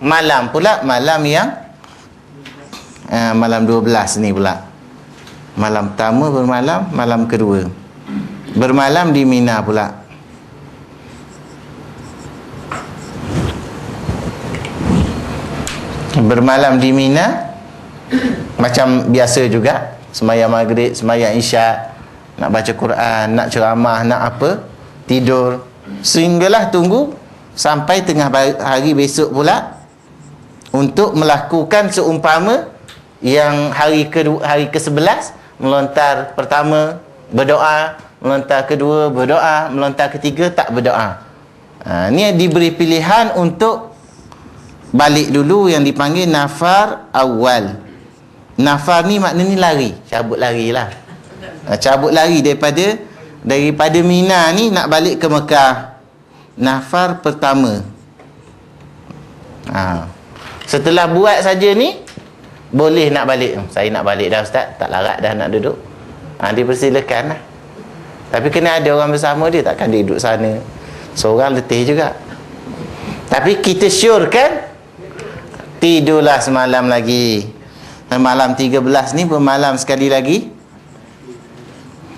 malam pula malam yang uh, malam 12 ni pula. Malam pertama bermalam malam kedua. Bermalam di Mina pula. Bermalam di Mina macam biasa juga. Semayang maghrib, semayang isyak nak baca Quran, nak ceramah, nak apa tidur. Sehinggalah tunggu sampai tengah hari besok pula untuk melakukan seumpama yang hari ke hari ke-11 melontar pertama berdoa, melontar kedua berdoa, melontar ketiga tak berdoa. Ha, ni diberi pilihan untuk balik dulu yang dipanggil nafar awal. Nafar ni maknanya lari, cabut lari lah. Ha, cabut lari daripada daripada Mina ni nak balik ke Mekah. Nafar pertama. Ha. Setelah buat saja ni boleh nak balik. Saya nak balik dah ustaz, tak larat dah nak duduk. Ha, dipersilakan lah. Tapi kena ada orang bersama dia takkan dia duduk sana. Seorang letih juga. Tapi kita sure kan tidurlah semalam lagi. Malam 13 ni bermalam sekali lagi.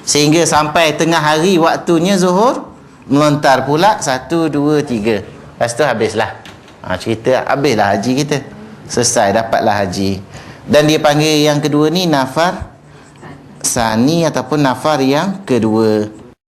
Sehingga sampai tengah hari waktunya zuhur melontar pula 1 2 3. Lepas tu habislah. Ha, cerita habislah haji kita. Selesai dapatlah haji. Dan dia panggil yang kedua ni nafar sani ataupun nafar yang kedua.